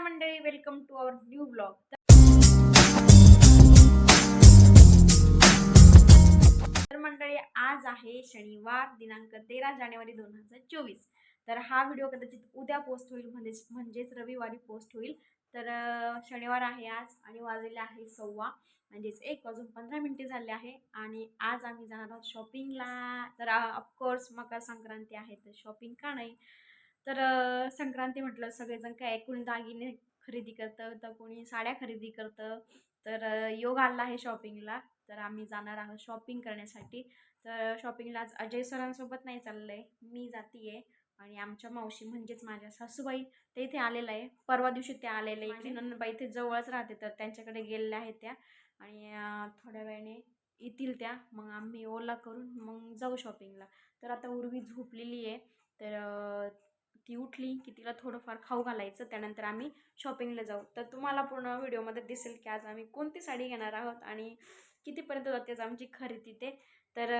मंडळी welcome to our new blog तर मंडळी आज आहे शनिवार दिनांक तेरा जानेवारी दोन हजार चोवीस. तर हा व्हिडिओ कदाचित उद्या पोस्ट होईल म्हणजेच म्हणजेच रविवारी पोस्ट होईल. तर शनिवार आहे आज आणि वाजलेले आहे सव्वा. म्हणजेच एक वाजून पंधरा मिनटे झाले आहे आणि आज आम्ही जाणार आहोत शॉपिंगला तर ऑफकोर्स मकर संक्रांती आहे तर शॉपिंग का नाही? तर संक्रांती म्हटलं सगळेजण काय कोणी दागिने खरेदी करतं तर कोणी साड्या खरेदी करतं. तर योग आला आहे शॉपिंगला तर आम्ही जाणार आहोत शॉपिंग करण्यासाठी. तर शॉपिंगला आज अजय सरांसोबत नाही चाललं आहे मी जाती आहे आणि आमच्या मावशी म्हणजेच माझ्या सासूबाई ते इथे आलेलं आहे. परवा दिवशी ते आलेले इकडे नंदबाई ते जवळच राहते तर त्यांच्याकडे गेलेल्या आहेत त्या. आणि थोड्या वेळाने येतील त्या. मग आम्ही ओला करून मग जाऊ शॉपिंगला. तर आता उर्वी झोपलेली आहे. तर ती उठली की तिला थोडंफार खाऊ घालायचं त्यानंतर आम्ही शॉपिंगला जाऊ. तर तुम्हाला पूर्ण व्हिडिओमध्ये दिसेल की आज आम्ही कोणती साडी घेणार आहोत आणि कितीपर्यंत जाते आज आमची खरेदी ते. तर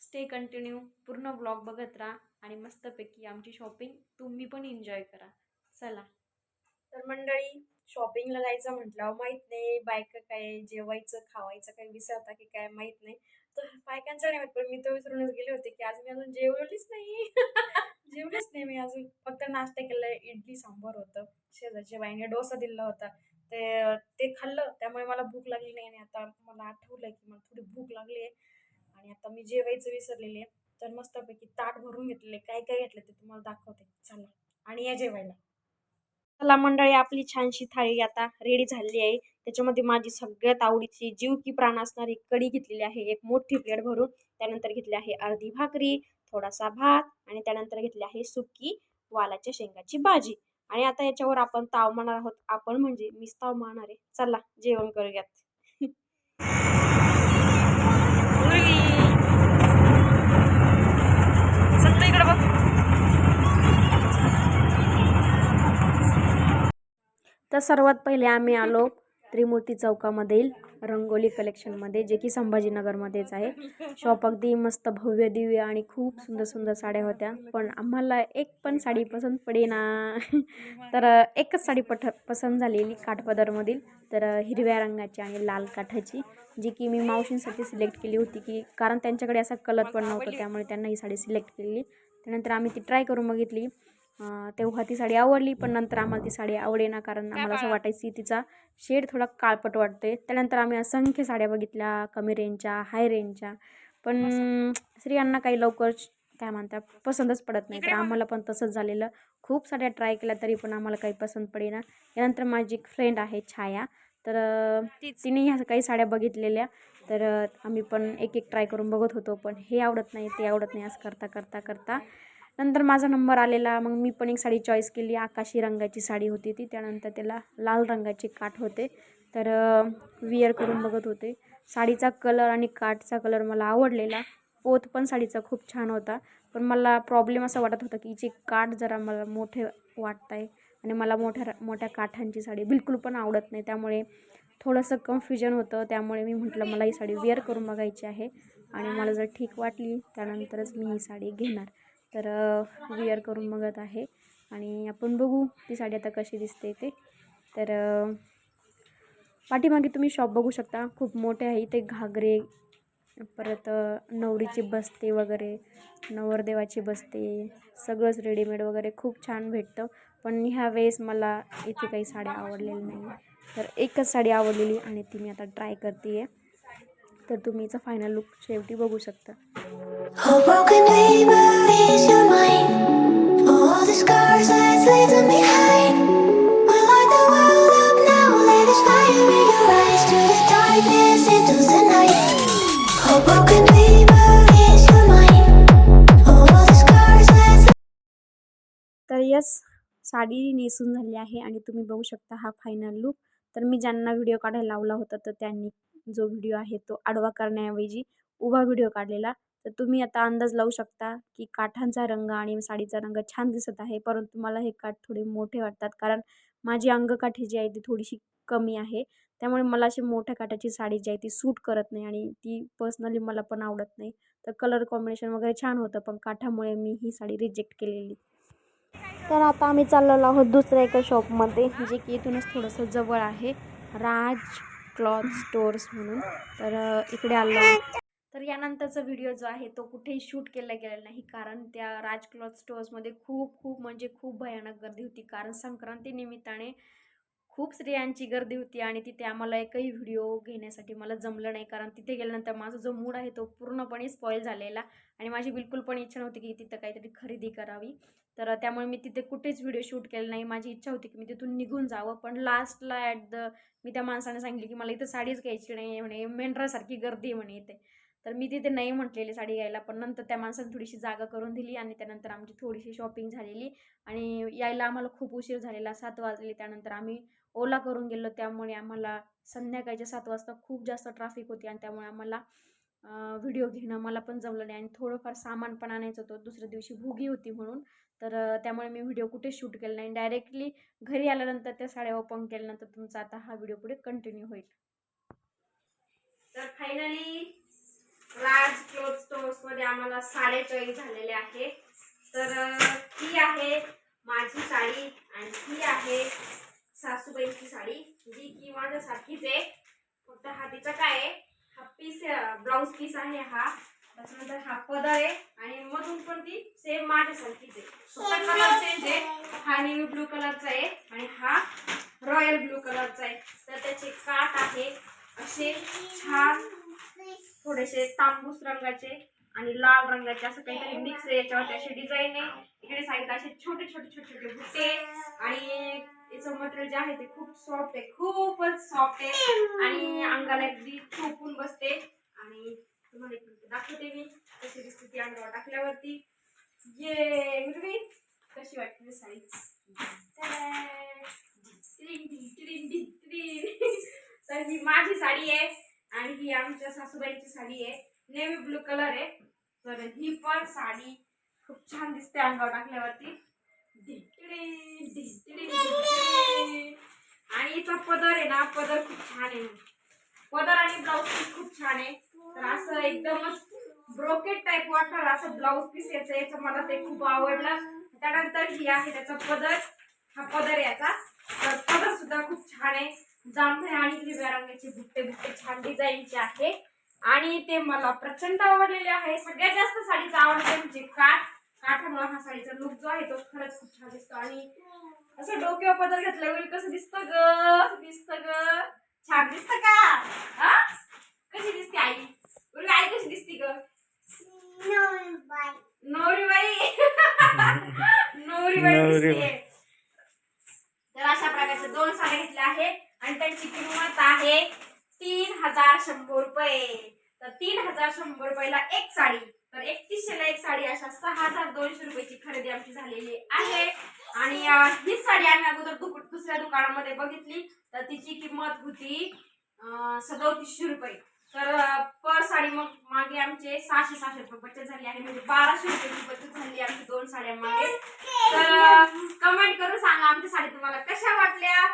स्टे कंटिन्यू पूर्ण ब्लॉग बघत राहा आणि मस्तपैकी आमची शॉपिंग तुम्ही पण एन्जॉय करा. चला. तर मंडळी शॉपिंगला जायचं म्हटलं माहीत नाही बायका काय जेवायचं खावायचं काय विसरता की काय माहीत नाही. तर बायकांचं नाही पण मी तर विसरूनच गेले होते की आज मी अजून जेवलीच नाही. जेवलीच नाही मी अजून. फक्त नाश्ता केला इडली सांबार होतं. शेजारच्या बाईने डोसा दिला होता. ते ते खाल्लं. त्यामुळे मला भूक लागली नाही आणि आता मला आठवलं की मला थोडी भूक लागली आहे. आणि आता मी जेवायचं विसरलेली आहे. तर मस्तपैकी ताट भरून घेतलेले. काय काय घेतलं ते तुम्हाला दाखवते. चला. आणि या जेवायला. चला मंडळी आपली छानशी थाळी आता रेडी झालेली आहे. त्याच्यामध्ये माझी सगळ्यात आवडीची जीव की प्राण असणारी कढी घेतलेली आहे. एक मोठी प्लेट भरून त्यानंतर घेतली आहे अर्धी भाकरी थोडासा भात आणि त्यानंतर घेतली आहे सुकी वालाच्या शेंगाची भाजी. आणि आता याच्यावर आपण ताव मारणार आहोत. आपण म्हणजे मीच ताव मारणार आहे. चला जेवण करूयात. तर सर्वात पहिले आम्ही आलो त्रिमूर्ती चौकामधील रंगोली कलेक्शनमध्ये जे की संभाजीनगरमध्येच आहे. शॉप अगदी मस्त भव्य दिव्य आणि खूप सुंदर सुंदर साड्या होत्या. पण आम्हाला एक पण साडी पसंत पडेना. तर एकच साडी पठ पसंत झालेली काठपदरमधील. तर हिरव्या रंगाची आणि लाल काठाची जी की मी मावशींसाठी सिलेक्ट केली होती की कारण त्यांच्याकडे असा कलर पण नव्हता त्यामुळे त्यांना ही साडी सिलेक्ट केली त्यानंतर आम्ही ती ट्राय करून बघितली. तेव्हा ती साडी आवडली पण नंतर आम्हाला ती साडी आवडेना कारण आम्हाला असं वाटायची की तिचा शेड थोडा काळपट वाटतोय. त्यानंतर आम्ही असंख्य साड्या बघितल्या कमी रेंजच्या हाय रेंजच्या पण स्त्रियांना काही लवकर काय म्हणतात पसंतच पडत नाही. तर आम्हाला पण तसंच झालेलं. खूप साड्या ट्राय केल्या तरी पण आम्हाला काही पसंत पडेना. यानंतर माझी एक फ्रेंड आहे छाया. तर तिने ह्या काही साड्या बघितलेल्या. तर आम्ही पण एक एक ट्राय करून बघत होतो पण हे आवडत नाही ते आवडत नाही असं करता करता करता. नंतर माझा नंबर आलेला मग मी पण एक साडी चॉईस केली आकाशी रंगाची साडी होती ती त्यानंतर त्याला लाल रंगाचे काठ होते. तर विअर करून बघत होते. साडीचा कलर आणि काठचा कलर मला आवडलेला. पोत पण साडीचा खूप छान होता. पण मला प्रॉब्लेम असा वाटत होता की हिचे काठ जरा मला मोठे वाटत आहे आणि मला मोठ्या मोठ्या काठांची साडी बिलकुल पण आवडत नाही. त्यामुळे थोडंसं कन्फ्युजन होतं. त्यामुळे मी म्हटलं मला ही साडी वेअर करून बघायची आहे आणि मला जर ठीक वाटली त्यानंतरच मी ही साडी घेणार. तर विअर करून बघत आहे. आणि आपण बघू ती साडी आता कशी दिसते ते. तर पाठीमागे तुम्ही शॉप बघू शकता. खूप मोठे आहे. इथे घागरे परत नवरीची बसते वगैरे नवरदेवाची बसते सगळंच रेडीमेड वगैरे खूप छान भेटतं. पण ह्या वेळेस मला इथे काही साड्या आवडलेल्या नाही तर एकच साडी आवडलेली आणि ती मी आता ट्राय करते आहे तर तुम्ही याचा फायनल लुक शेवटी बघू शकता. तर यस साडी नेसून झाली आहे आणि तुम्ही बघू शकता हा फायनल लुक तर मी ज्यांना व्हिडिओ काढायला लावला होता तर त्यांनी जो व्हिडिओ आहे तो आडवा करण्याऐवजी उभा व्हिडिओ काढलेला. तर तुम्ही आता अंदाज लावू शकता की काठांचा रंग आणि साडीचा रंग छान दिसत आहे परंतु मला हे काठ थोडे मोठे वाटतात कारण माझी अंगकाठी जी आहे ती थोडीशी कमी आहे. त्यामुळे मला अशी मोठ्या काठाची साडी जी आहे ती सूट करत नाही आणि ती पर्सनली मला पण आवडत नाही. तर कलर कॉम्बिनेशन वगैरे छान होतं पण काठामुळे मी ही साडी रिजेक्ट केलेली. तर आता आम्ही चाललेलो आहोत दुसऱ्या एका शॉपमध्ये जे की इथूनच थोडंसं जवळ आहे. राज क्लॉथ स्टोअर्स म्हणून. तर इकडे आलो. तर यानंतरचा व्हिडिओ जो आहे तो कुठेही शूट केला गेलेला नाही. कारण त्या राज क्लॉथ स्टोअर्समध्ये खूप खूप म्हणजे खूप भयानक गर्दी होती. कारण संक्रांती निमित्ताने खूप स्त्रियांची गर्दी होती आणि तिथे आम्हाला एकही व्हिडिओ घेण्यासाठी मला जमलं नाही. कारण तिथे गेल्यानंतर माझा जो मूड आहे तो पूर्णपणे स्पॉईल झालेला आणि माझी बिलकुल पण इच्छा नव्हती की तिथं काहीतरी खरेदी करावी. तर त्यामुळे मी तिथे कुठेच व्हिडिओ शूट केला नाही. माझी इच्छा होती की मी तिथून निघून जावं. पण लास्टला ॲट द मी त्या माणसाने सांगितले की मला इथं साडीच घ्यायची नाही म्हणे. मेंढरासारखी गर्दी म्हणे इथे. तर मी तिथे नाही म्हटलेली साडी घ्यायला. पण नंतर त्या माणसाने थोडीशी जागा करून दिली आणि त्यानंतर आमची थोडीशी शॉपिंग झालेली. आणि यायला आम्हाला खूप उशीर झालेला. सात वाजले. त्यानंतर आम्ही ओला करून गेलो. त्यामुळे आम्हाला संध्याकाळच्या सात वाजता खूप जास्त ट्रॅफिक होती आणि त्यामुळे आम्हाला व्हिडिओ घेणं मला पण जमलं नाही. आणि थोडंफार सामान पण आणायचं होतं. दुसऱ्या दिवशी भुगी होती म्हणून. तर त्यामुळे मी व्हिडिओ कुठे शूट केला नाही. डायरेक्टली घरी आल्यानंतर त्या साड्या ओपन केल्यानंतर तुमचा आता हा व्हिडिओ पुढे कंटिन्यू होईल. तर फायनली राज क्लोथ स्टोर्समध्ये आम्हाला साडे चॉईस झालेले आहे तर ही आहे माझी साडी आणि ही आहे सासूबाईंची साडी जी की माझ्यासारखीच आहे फक्त हा तिचा काय आहे हा पीस ब्लाऊज पीस आहे हा. त्याच्यानंतर हा पदर आहे आणि मधून पण ती सेम माझ्यासारखीच आहे. फक्त कलर चेंज आहे हा नेव्ही ब्लू कलरचा आहे आणि हा रॉयल ब्लू कलरचा आहे. तर त्याचे काठ आहे असे छान थोडेसे तांबूस रंगाचे आणि लाल रंगाचे असं काहीतरी मिक्स आहे. याच्यावरती अशी डिझाईन आहे. इकडे साईडला असे छोटे छोटे छोटे छोटे बुट्टे आणि याचं मटेरियल जे आहे ते खूप सॉफ्ट आहे खूपच सॉफ्ट आहे. आणि अंगाला अगदी चोपून बसते. आणि तुम्हाला एक मिनिट दाखवते मी कशी दिसते ती अंगावर टाकल्यावरती. ये हिरवी कशी वाटते साईज साडी तर ही माझी साडी आहे आणि ही आमच्या सासूबाईची साडी आहे नेव्ही ब्लू कलर आहे तर ही पण साडी खूप छान दिसते अंगावर टाकल्यावरती आणि याचा पदर आहे ना पदर खूप छान आहे पदर आणि ब्लाऊज पीस खूप छान आहे तर असं एकदमच ब्रोकेट टाईप वाटणार असं ब्लाऊज पीस याचं याचं मला ते खूप आवडलं त्यानंतर ही आहे त्याचा पदर हा पदर याचा तर पदर सुद्धा खूप छान आहे जांभळ्या आणि हिरव्या रंगाचे बुट्टे बुट्टे छान डिझाईनचे आहे आणि ते मला प्रचंड आवडलेले आहे सगळ्यात जास्त साडीचं आवडते म्हणजे काठ काठामुळे हा साडीचा लुक जो आहे तो खरंच खूप छान दिसतो. आणि असं डोक्यावर पदर घातल्यावर कसं दिसतं ग? दिसतं ग? छान दिसतं का? हा? कशी दिसते आई? बरं आई कशी दिसते ग? नवरीबाई. नवरीबाई नवरीबाई. दिसते तर अशा प्रकारच्या दोन साड्या घेतल्या आहेत आणि त्यांची किंमत आहे तीन हजार शंभर रुपये. तर तीन हजार शंभर रुपयाला एक साडी. तर एकतीसशे ला एक साडी अशा सहा हजार दोनशे रुपयाची खरेदी आमची झालेली आहे. आणि ही साडी आम्ही अगोदर दुसऱ्या दुकानामध्ये बघितली. तर तिची किंमत होती सदोतीसशे रुपये. तर पर साडी मग मागे आमचे सहाशे सहाशे रुपये बचत झाली आहे. म्हणजे बाराशे रुपयाची बचत झाली आमची दोन साड्या मागे. तर कमेंट करून सांगा आमच्या साडी तुम्हाला कशा वाटल्या?